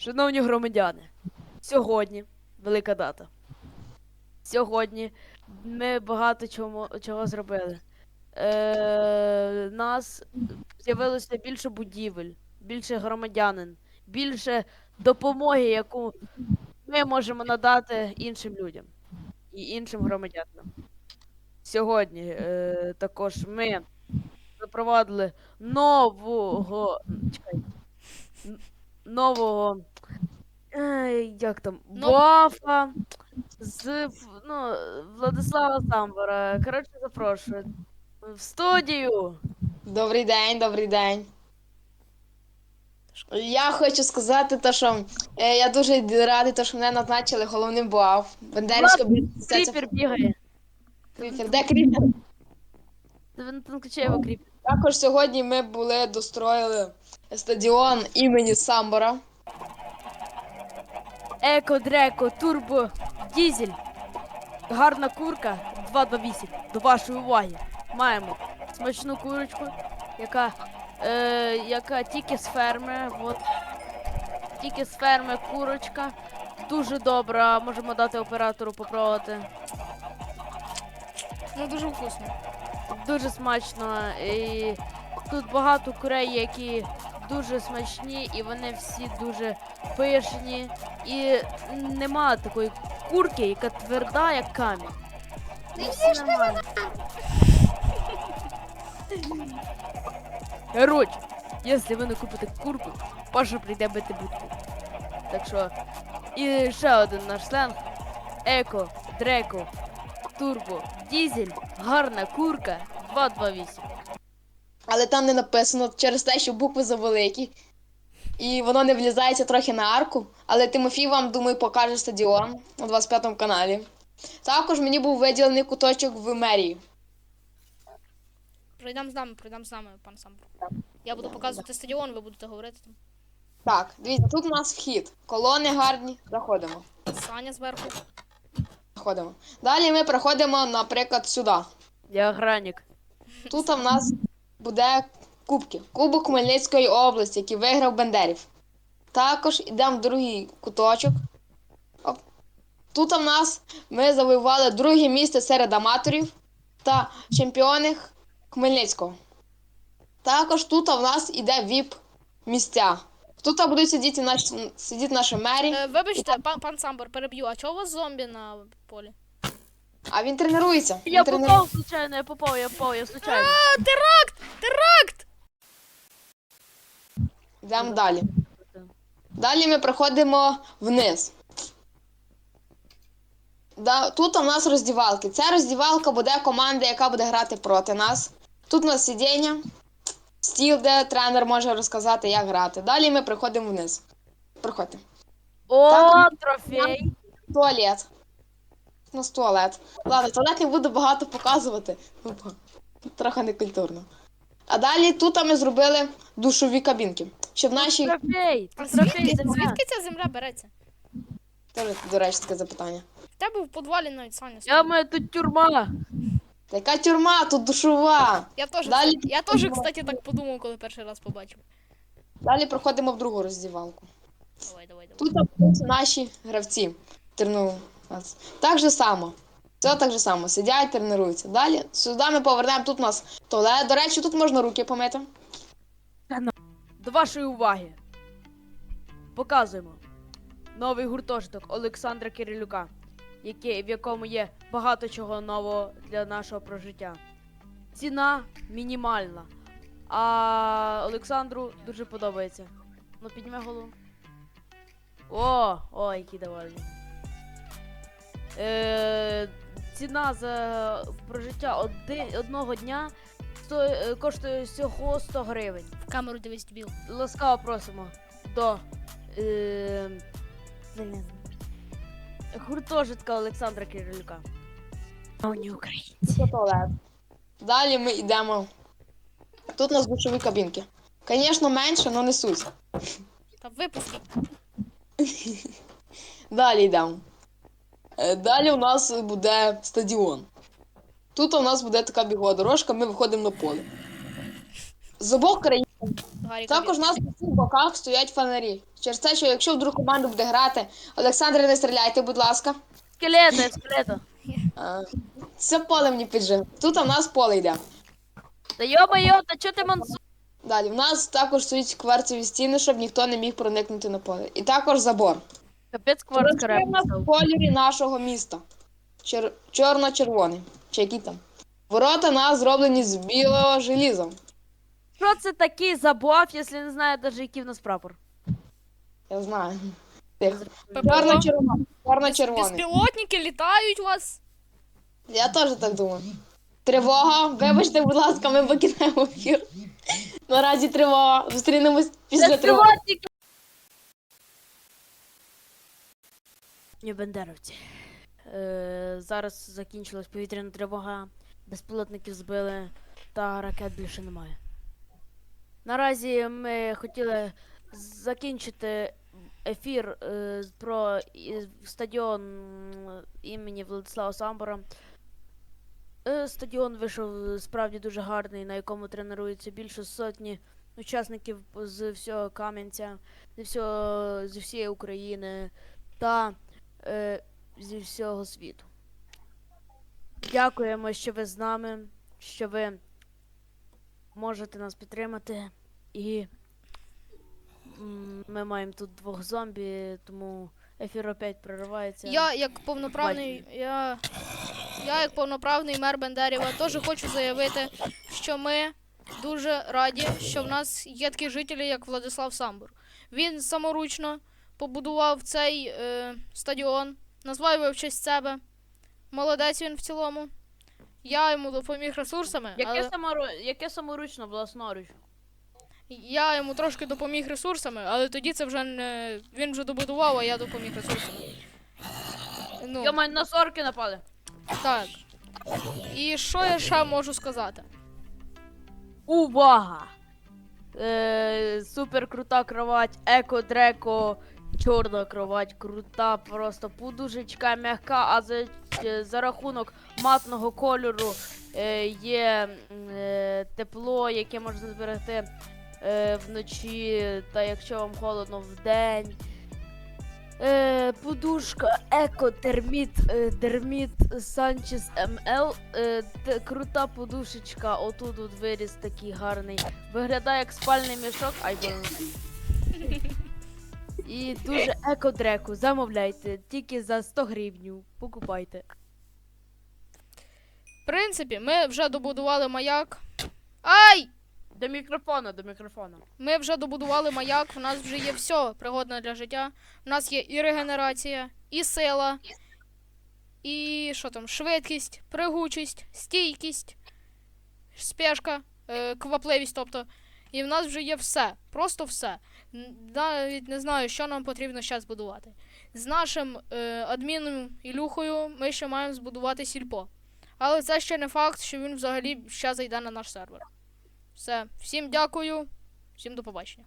Шановні громадяни, сьогодні велика дата. Сьогодні ми багато чого, чого зробили. Е, нас з'явилося більше будівель, більше громадянин, більше допомоги, яку ми можемо надати іншим людям і іншим громадянам. Сьогодні е, також ми запровадили нового. Чекай. Нового. е, Як там? Ну- Бафа з ну, Владислава Самбора. Коротше, запрошую. В студію. Добрий день, добрий день. Я хочу сказати, то, що е, я дуже радий, то, що мене назначили головним буав. Бендерівська бібліотека. Кріпер бігає. Кріпер. Де кріпер? Він Танкачева кріпер. Також сьогодні ми були достроїли стадіон імені Самбора. Еко, Дреко, Турбо, Дізель. Гарна курка 228. До вашої уваги. Маємо смачну курочку, яка, е, яка тільки з ферми. От. Тільки з ферми курочка. Дуже добра. Можемо дати оператору попробувати. Ну дуже вкусно. Дуже смачно. І тут багато курей, які дуже смачні, і вони всі дуже пишні. І нема такої курки, яка тверда, як камінь. Все нормально. Короче, якщо ви не купите курку, Паша прийде бити будку. Так що. І ще один наш сленг. Еко, Дреко, Турбо, Дізель, гарна курка 228. Але там не написано через те, що букви завеликі. І воно не влізається трохи на арку. Але Тимофій вам, думаю, покаже стадіон на 25 каналі. Також мені був виділений куточок в мерії. Пройдемо з нами, пройдемо з нами, пан Самбур. Я буду показувати стадіон, ви будете говорити там. Так, дивіться, тут у нас вхід. Колони гарні. Заходимо. Саня зверху. Заходимо. Далі ми проходимо, наприклад, сюди. Я охранник. Тут в нас буде кубки. Кубок Хмельницької області, який виграв Бендерів. Також йдемо в другий куточок. Оп. Тут в нас ми завоювали друге місце серед аматорів та чемпіонів Хмельницького. Також тут в нас іде ВІП місця. Тут будуть сидіти наші, сидіти наші мері, Е, вибачте, пан, пан Самбур, переб'ю, а чого у вас зомбі на полі? а він тренується. Він Я тренує- попав случайно, я попав, я попав, я случайно. А! Йдемо далі. Далі ми проходимо вниз. Да, тут у нас роздівалки. Ця роздівалка буде команда, яка буде грати проти нас. Тут у нас сидіння, стіл, де тренер може розказати, як грати. Далі ми приходимо вниз. Проходьте. О, Так. трофей. Туалет. У нас туалет. Ладно, туалет не буду багато показувати. Ну, Трохи некультурно. А далі тут ми зробили душові кабінки. Щоб наші. Трофей. А Це трофей звідки, земля. звідки ця земля береться? Теж, до речі, таке запитання. В тебе в подвалі навіть Саня. Я стоїть. маю тут тюрма. Та яка тюрма, тут душова. Я теж, Далі- кстати, я теж, кстати, так подумав, коли перший раз побачив. Далі проходимо в другу роздівалку. Давай, давай, давай. Тут знаходяться наші гравці. Трену нас. Так же само. Все так же само. Сидять, тренуються. Далі сюди ми повернемо. Тут у нас туалет. До речі, тут можна руки помити. До вашої уваги. Показуємо новий гуртожиток Олександра Кирилюка, який, в якому є багато чого нового для нашого прожиття. Ціна мінімальна. А Олександру дуже подобається. Ну, підніме голову. О, о, який довольний. Е, ціна за прожиття один, одного дня сто, е, коштує всього 100 гривень. В камеру дивись, дебіл. Ласкаво просимо до е, гуртожитка Олександра Кирилюка. Українці. Далі ми йдемо. Тут у нас душові кабінки. Звісно, менше, але не суть. Та випусти. Далі йдемо. Е, Далі у нас буде стадіон. Тут у нас буде така бігова дорожка, ми виходимо на поле. З обох країн Також у нас по всіх боках стоять фонарі. Через те, що якщо вдруг команда буде грати, Олександр, не стріляйте, будь ласка. Скелета, скелета. А, Це поле мені піджив. Тут у нас поле йде. Та йо-моє, та чо ти мансу? Далі, в нас також стоять кварцеві стіни, щоб ніхто не міг проникнути на поле. І також забор. Капець кварц Це в нас в кольорі нашого міста. Чер... Чорно-червоний. Чи який там. Ворота нас зроблені з білого желіза. Що це такий забав, якщо не знаю навіть який в нас прапор? Я знаю. Тих. ППО. Чорно-червоний. Чорно-червоний. Безпілотники літають у вас. Я теж так думаю. Тривога. Вибачте, будь ласка, ми покидаємо ефір. Наразі тривога. Зустрінемось після тривоги. Ні, бендеровці. Е, зараз закінчилась повітряна тривога, безпілотників збили, та ракет більше немає. Наразі ми хотіли закінчити ефір е, про стадіон імені Владислава Самбора. Е, стадіон вийшов справді дуже гарний, на якому тренуються більше сотні учасників з всього Кам'янця, зі всього, зі всієї України та е, зі всього світу. Дякуємо, що ви з нами, що ви можете нас підтримати. І ми маємо тут двох зомбі, тому ефір опять проривається. Я як повноправний. Я, я як повноправний мер Бендерєва теж хочу заявити, що ми дуже раді, що в нас є такі жителі, як Владислав Самбур. Він саморучно побудував цей е, стадіон, назвав його в честь себе. Молодець він в цілому. Я йому допоміг ресурсами, Яке, але самору... Яке саморучно власноруч? я йому трошки допоміг ресурсами, але тоді це вже не він вже добудував, а я допоміг ресурсами. Ну, Йома, на сорки напали. так. І що я ще можу сказати? Увага! Е, супер крута кровать, еко дреко, чорна кровать, крута, просто подушечка м'яка, а за, е, за рахунок матного кольору е, є е, тепло, яке можна зберегти е, вночі, та якщо вам холодно вдень. Е, подушка Еко Терміт е, Дерміт Санчес МЛ. Е, крута подушечка. Отут от виріс такий гарний. Виглядає як спальний мішок. Ай, блин. І дуже еко-дреку. Замовляйте. Тільки за 100 гривню. Покупайте. В принципі, ми вже добудували маяк. Ай! До мікрофона, до мікрофона. Ми вже добудували маяк, в нас вже є все пригодне для життя. У нас є і регенерація, і сила, і що там, швидкість, пригучість, стійкість, спешка, е, квапливість, тобто. І в нас вже є все, просто все. Навіть не знаю, що нам потрібно ще збудувати. З нашим е, адміном Ілюхою ми ще маємо збудувати сільпо. Але це ще не факт, що він взагалі ще зайде на наш сервер. Все, всім дякую, всім до побачення.